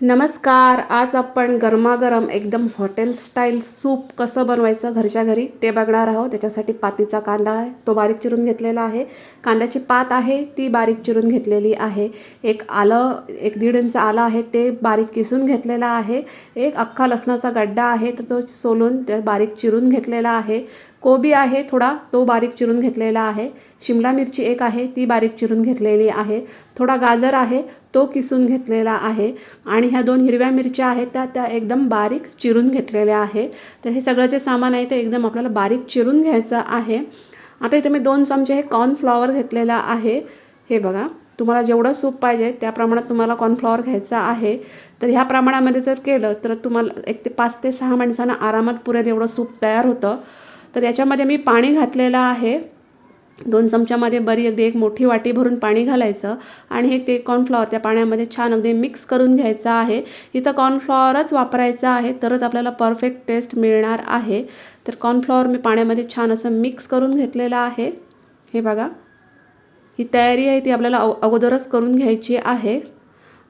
नमस्कार आज आपण गरमागरम एकदम हॉटेल स्टाईल सूप कसं बनवायचं घरच्या घरी ते बघणार आहोत. त्याच्यासाठी पातीचा कांदा आहे तो बारीक चिरून घेतलेला आहे. कांद्याची पात आहे ती बारीक चिरून घेतलेली आहे. एक आलं एक दीड इंच आलं आहे ते बारीक किसून घेतलेलं आहे. एक अख्खा लसणाचा गड्डा आहे तर तो सोलून त्या बारीक चिरून घेतलेला आहे. कोबी आहे थोडा तो बारीक चिरून घेतलेला आहे. शिमला मिरची एक आहे ती बारीक चिरून घेतलेली आहे. थोडा गाजर आहे तो किसून घेतलेला आहे. आणि ह्या दोन हिरव्या मिरच्या आहेत त्या त्या एकदम बारीक चिरून घेतलेल्या आहे तर हे सगळं जे सामान आहे ते एकदम आपल्याला बारीक चिरून घ्यायचं आहे. आता इथे मी दोन चमचे हे कॉर्नफ्लॉवर घेतलेला आहे. हे बघा तुम्हाला जेवढं सूप पाहिजे त्या प्रमाणात तुम्हाला कॉर्नफ्लॉवर घ्यायचं आहे. तर ह्या प्रमाणामध्ये जर केलं तर तुम्हाला एक ते पाच ते सहा माणसांना आरामात पुरेल एवढं सूप तयार होतं. तर याच्यामध्ये मी पाणी घातलेलं आहे. दोन चमच्यामध्ये बरी अगदी एक मोठी वाटी भरून पाणी घालायचं आणि हे ते कॉर्नफ्लॉवर त्या पाण्यामध्ये छान अगदी मिक्स करून घ्यायचं आहे. इथं कॉर्नफ्लॉवरच वापरायचं आहे तरच आपल्याला परफेक्ट टेस्ट मिळणार आहे. तर कॉर्नफ्लॉवर मी पाण्यामध्ये छान असं मिक्स करून घेतलेलं आहे. हे बघा. ही तयारी आहे ती आपल्याला अगोदरच करून घ्यायची आहे.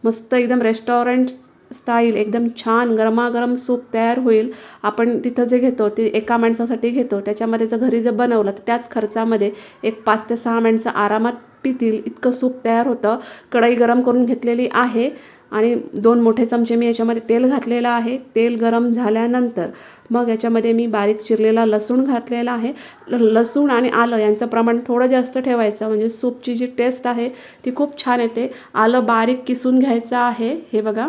मस्त एकदम रेस्टॉरंट स्टाईल एकदम छान गरमागरम सूप तयार होईल. आपण तिथं जे घेतो ते एका माणसासाठी घेतो. त्याच्यामध्ये जर घरी जर बनवलं तर त्याच खर्चामध्ये एक पाच ते सहा माणसं आरामात पितील. इतकं सूप तयार होतं. कढई गरम करून घेतलेली आहे आणि दोन मोठे चमचे मी याच्यामध्ये तेल घातलेलं आहे. तेल गरम झाल्यानंतर मग याच्यामध्ये मी बारीक चिरलेला लसूण घातलेला आहे. ल लसूण आणि आलं यांचं प्रमाण थोडं जास्त ठेवायचं. म्हणजे सूपची जी टेस्ट आहे ती खूप छान येते. आलं बारीक किसून घ्यायचं आहे. हे बघा.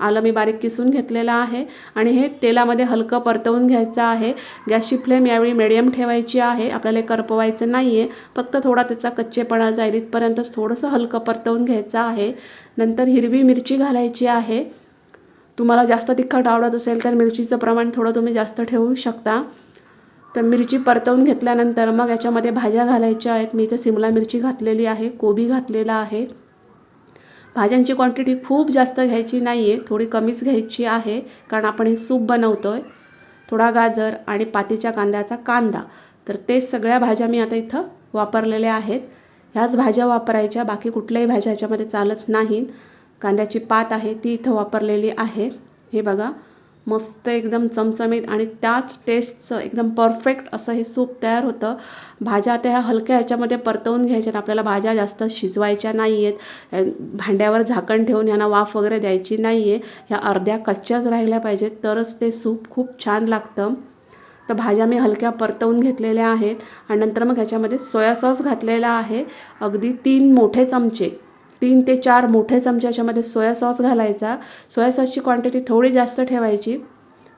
आलं मी बारीक किसून घेतलेलं आहे आणि हे तेलामध्ये हलकं परतवून घ्यायचं आहे. गॅसची फ्लेम यावेळी मिडियम ठेवायची आहे. आपल्याला हे करपवायचं नाही आहे फक्त थोडा त्याचा कच्चेपणा जाईल. इथपर्यंत थोडंसं हलकं परतवून घ्यायचं आहे. नंतर हिरवी मिरची घालायची आहे. तुम्हाला जास्त तिखट आवडत असेल तर मिरचीचं प्रमाण थोडं तुम्ही जास्त ठेवू शकता. तर मिरची परतवून घेतल्यानंतर मग याच्यामध्ये भाज्या घालायच्या आहेत. मी इथे सिमला मिरची घातलेली आहे. कोबी घातलेला आहे. भाज्यांची क्वांटिटी खूप जास्त घ्यायची नाही आहे थोडी कमीच घ्यायची आहे कारण आपण हे सूप बनवतो आहे थोडा गाजर आणि पातीच्या कांद्याचा कांदा. तर ते सगळ्या भाज्या मी आता इथं वापरलेल्या आहेत. ह्याच भाज्या वापरायच्या बाकी कुठल्याही भाज्या ह्याच्यामध्ये चालत नाहीत. कांद्याची पात आहे ती इथं वापरलेली आहे. हे बघा मस्त एकदम चमचमीत आणि त्याच टेस्टचं एकदम परफेक्ट असं हे सूप तयार होतं. भाज्या त्या हलक्या ह्याच्यामध्ये परतवून घ्यायच्यात आपल्याला भाज्या जास्त शिजवायच्या नाही आहेत भांड्यावर झाकण ठेवून ह्यांना वाफ वगैरे द्यायची नाही आहे ह्या अर्ध्या कच्च्याच राहिल्या पाहिजेत. तरच ते सूप खूप छान लागतं. तर भाज्या मी हलक्या परतवून घेतलेल्या आहेत. आणि नंतर मग ह्याच्यामध्ये सोया सॉस घातलेला आहे. अगदी तीन मोठे चमचे. तीन ते चार मोठे चमचे याच्यामध्ये सोया सॉस घालायचा. सोया सॉसची क्वांटिटी थोडी जास्त ठेवायची.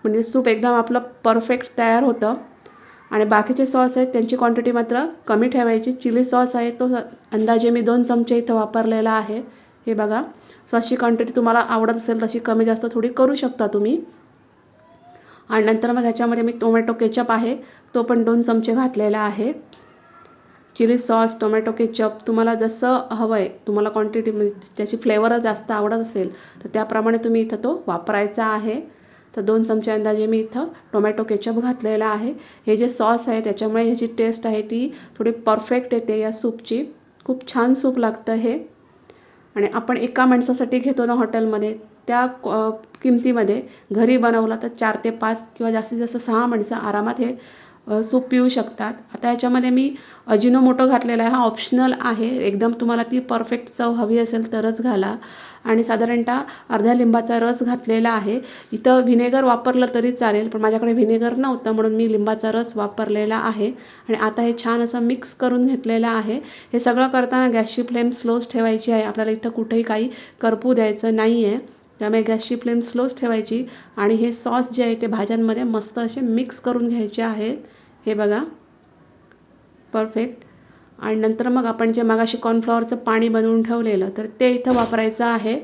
म्हणजे सूप एकदम आपलं परफेक्ट तयार होतं. आणि बाकीचे सॉस आहेत त्यांची क्वांटिटी मात्र कमी ठेवायची. चिली सॉस आहे तो अंदाजे मी दोन चमचे इथं वापरलेला आहे. हे बघा सॉसची क्वांटिटी तुम्हाला आवडत असेल तशी कमी जास्त थोडी करू शकता तुम्ही. आणि नंतर मग ह्याच्यामध्ये मी टोमॅटो केचप आहे तो पण दोन चमचे घातलेला आहे. चिली सॉस टोमॅटो केचप तुम्हाला जसं हवं आहे तुम्हाला क्वांटिटी म्हणजे त्याची फ्लेवर जास्त आवडत असेल तर त्याप्रमाणे तुम्ही इथं तो वापरायचा आहे. तर दोन चमचे अंदाजे मी इथं टोमॅटो केचप घातलेला आहे. हे जे सॉस आहे त्याच्यामुळे ह्याची टेस्ट आहे ती थोडी परफेक्ट येते या सूपची. खूप छान सूप लागतं हे. आणि आपण एका माणसासाठी घेतो ना हॉटेलमध्ये त्या किमतीमध्ये घरी बनवलं तर चार ते पाच किंवा जास्तीत जास्त सहा माणसं आरामात हे सूप पिऊ शकतात. आता याच्यामध्ये मी अजिनोमोटो घातलेला आहे. हा ऑप्शनल आहे. एकदम तुम्हाला ती परफेक्ट चव हवी असेल तरच घाला. आणि साधारणतः अर्ध्या लिंबाचा रस घातलेला आहे. इथं व्हिनेगर वापरलं तरी चालेल पण माझ्याकडे व्हिनेगर नव्हतं म्हणून मी लिंबाचा रस वापरलेला आहे. आणि आता हे छान असं मिक्स करून घेतलेलं आहे. हे सगळं करताना गॅसची फ्लेम स्लोच ठेवायची आहे. आपल्याला इथं कुठेही काही करपू द्यायचं नाही आहे त्यामुळे गॅसची फ्लेम स्लोच ठेवायची. आणि हे सॉस जे आहे ते भाज्यांमध्ये मस्त असे मिक्स करून घ्यायचे आहेत. हे बघा. परफेक्ट आणि नंतर मग आपण जे मगाशी कॉर्नफ्लॉवरचं पाणी बनवून ठेवलेलं तर ते इथं वापरायचं आहे.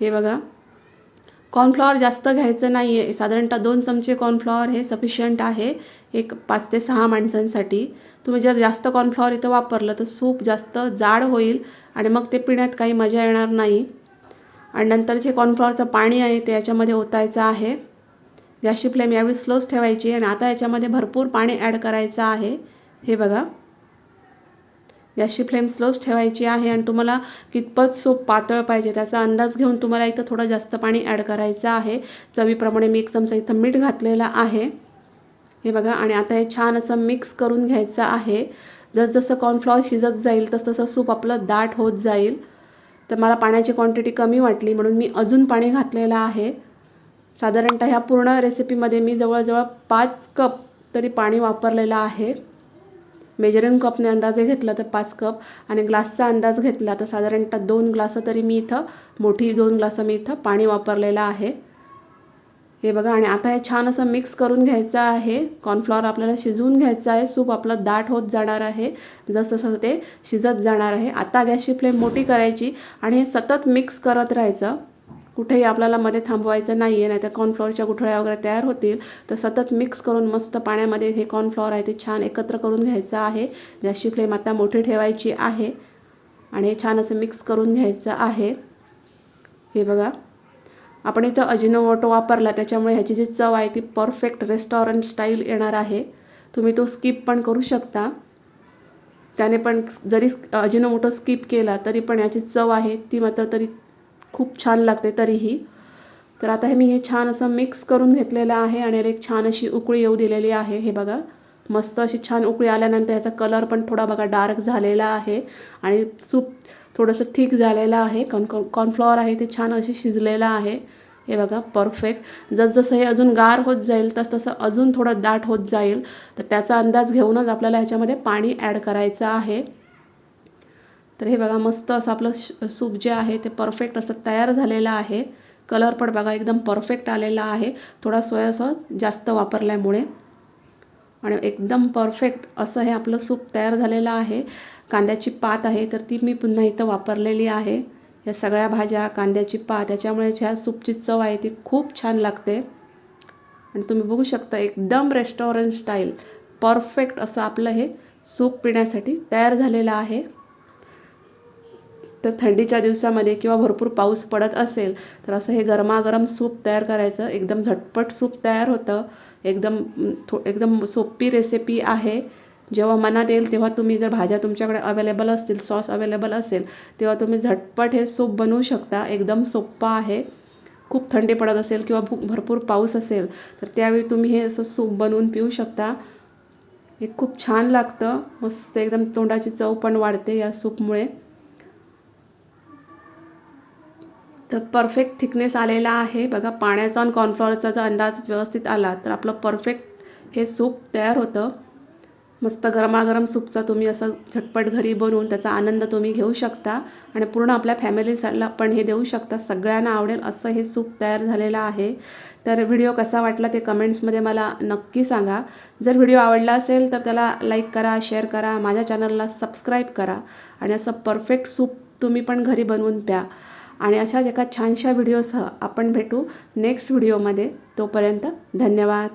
हे बघा. कॉर्नफ्लॉवर जास्त घ्यायचं नाही आहे साधारणतः दोन चमचे कॉर्नफ्लॉवर हे सफिशियंट आहे एक पाच ते सहा माणसांसाठी. तुम्ही जर जास्त कॉर्नफ्लॉवर इथं वापरलं तर सूप जास्त जाड होईल आणि मग ते पिण्यात काही मजा येणार नाही. आणि नंतर जे कॉर्नफ्लॉवरचं पाणी आहे ते याच्यामध्ये ओतायचं आहे. गॅसची फ्लेम यावेळी स्लोच ठेवायची आणि आता याच्यामध्ये भरपूर पाणी ॲड करायचं आहे. हे बघा. गॅसची फ्लेम स्लोच ठेवायची आहे आणि तुम्हाला कितपत सूप पातळ पाहिजे त्याचा अंदाज घेऊन तुम्हाला इथं थोडं जास्त पाणी ॲड करायचं आहे. चवीप्रमाणे मी एक चमचा इथं मीठ घातलेलं आहे. हे बघा. आणि आता हे छान असं मिक्स करून घ्यायचं आहे. जसजसं कॉर्नफ्लॉवर शिजत जाईल तसतसं सूप आपलं दाट होत जाईल. तर मला पाण्याची क्वांटिटी कमी वाटली म्हणून मी अजून पाणी घातलेलं आहे. साधारणतः ह्या पूर्ण रेसिपीमध्ये मी जवळजवळ पाच कप तरी पाणी वापरलेलं आहे. मेजरिंग कपने अंदाजे घेतला तर पाच कप आणि ग्लासचा अंदाज घेतला तर साधारणतः दोन ग्लासं तरी मी इथं मोठी दोन ग्लासं मी इथं पाणी वापरलेलं आहे. हे बघा आणि आता हे छान असं मिक्स करून घ्यायचं आहे. कॉर्नफ्लॉवर आपल्याला शिजवून घ्यायचं आहे. सूप आपलं दाट होत जाणार आहे. जसं ते शिजत जाणार आहे. आता गॅसची फ्लेम मोठी करायची आणि हे सतत मिक्स करत राहायचं. कुठेही आपल्याला मध्ये थांबवायचं नाही आहे नाही तर कॉर्नफ्लॉवरच्या गुठळ्या वगैरे तयार होतील तर सतत मिक्स करून मस्त पाण्यामध्ये हे कॉर्नफ्लॉवर आहे ते छान एकत्र करून घ्यायचं आहे. गॅसची फ्लेम आता मोठी ठेवायची आहे आणि हे छान असं मिक्स करून घ्यायचं आहे. हे बघा. आपण इथं अजिनोमोटो वापरला त्याच्यामुळे ह्याची जी चव आहे ती परफेक्ट रेस्टॉरंट स्टाईल येणार आहे. तुम्ही तो स्किप पण करू शकता. त्याने पण जरी अजिनोमोटो स्किप केला तरी पण याची चव आहे ती मात्र तरी खूप छान लागते तरीही. तर आता हे मी हे छान असं मिक्स करून घेतलेलं आहे आणि एक छान अशी उकळी येऊ दिलेली आहे. हे बघा मस्त अशी छान उकळी आल्यानंतर याचा कलर पण थोडा बघा डार्क झालेला आहे आणि सूप थोडंसं थिक झालेलं आहे. कॉन कॉर्नफ्लॉवर आहे ते छान असे शिजलेलं आहे. हे बघा परफेक्ट जसजसं हे अजून गार होत जाईल तस तसं अजून थोडं दाट होत जाईल. तर त्याचा अंदाज घेऊनच आपल्याला ह्याच्यामध्ये पाणी ॲड करायचं आहे. तर हे बघा मस्त असं आपलं सूप जे आहे ते परफेक्ट असं तयार झालेलं आहे. कलर पण बघा एकदम परफेक्ट आलेला आहे. थोडा सोया सॉस जास्त वापरल्यामुळे. आणि एकदम परफेक्ट असं हे आपलं सूप तयार झालेलं आहे. कांद्याची पात आहे तर ती मी पुन्हा इथं वापरलेली आहे. या सगळ्या भाज्या कांद्याची पात याच्यामुळे ह्या सूपची चव आहे ती खूप छान लागते. आणि तुम्ही बघू शकता एकदम रेस्टॉरंट स्टाईल परफेक्ट असं आपलं हे सूप पिण्यासाठी तयार झालेलं आहे. तर थंडीच्या दिवसामध्ये किंवा भरपूर पाऊस पडत असेल तर असं हे गरमागरम सूप तयार करायचं. एकदम झटपट सूप तयार होतं. एकदम थो एकदम सोपी रेसिपी आहे. जेव्हा मनात येईल तेव्हा तुम्ही जर भाज्या तुमच्याकडे अवेलेबल असतील सॉस अवेलेबल असेल तेव्हा तुम्ही झटपट हे सूप बनवू शकता. एकदम सोप्पा आहे. खूप थंडी पडत असेल किंवा भरपूर पाऊस असेल तर त्यावेळी तुम्ही हे असं सूप बनवून पिऊ शकता. हे खूप छान लागतं. मस्त एकदम तोंडाची चव पण वाढते या सूपमुळे. तर परफेक्ट थिकनेस आलेला आहे. बघा पाण्याचा आणि कॉर्नफ्लॉवरचा जर अंदाज व्यवस्थित आला तर आपलं परफेक्ट हे सूप तयार होतं. मस्त गरमागरम सूपचा तुम्ही असं झटपट घरी बनवून त्याचा आनंद तुम्ही घेऊ शकता. आणि पूर्ण आपल्या फॅमिलीला पण हे देऊ शकता. सगळ्यांना आवडेल असं हे सूप तयार झालेलं आहे. तर व्हिडिओ कसा वाटला ते कमेंट्समध्ये मला नक्की सांगा. जर व्हिडिओ आवडला असेल तर त्याला लाईक करा शेअर करा माझ्या चॅनलला सबस्क्राईब करा. आणि असं परफेक्ट सूप तुम्ही पण घरी बनवून प्या. आणि अशाच एका छानशा व्हिडिओसह आपण भेटू नेक्स्ट व्हिडिओमध्ये. तोपर्यंत धन्यवाद.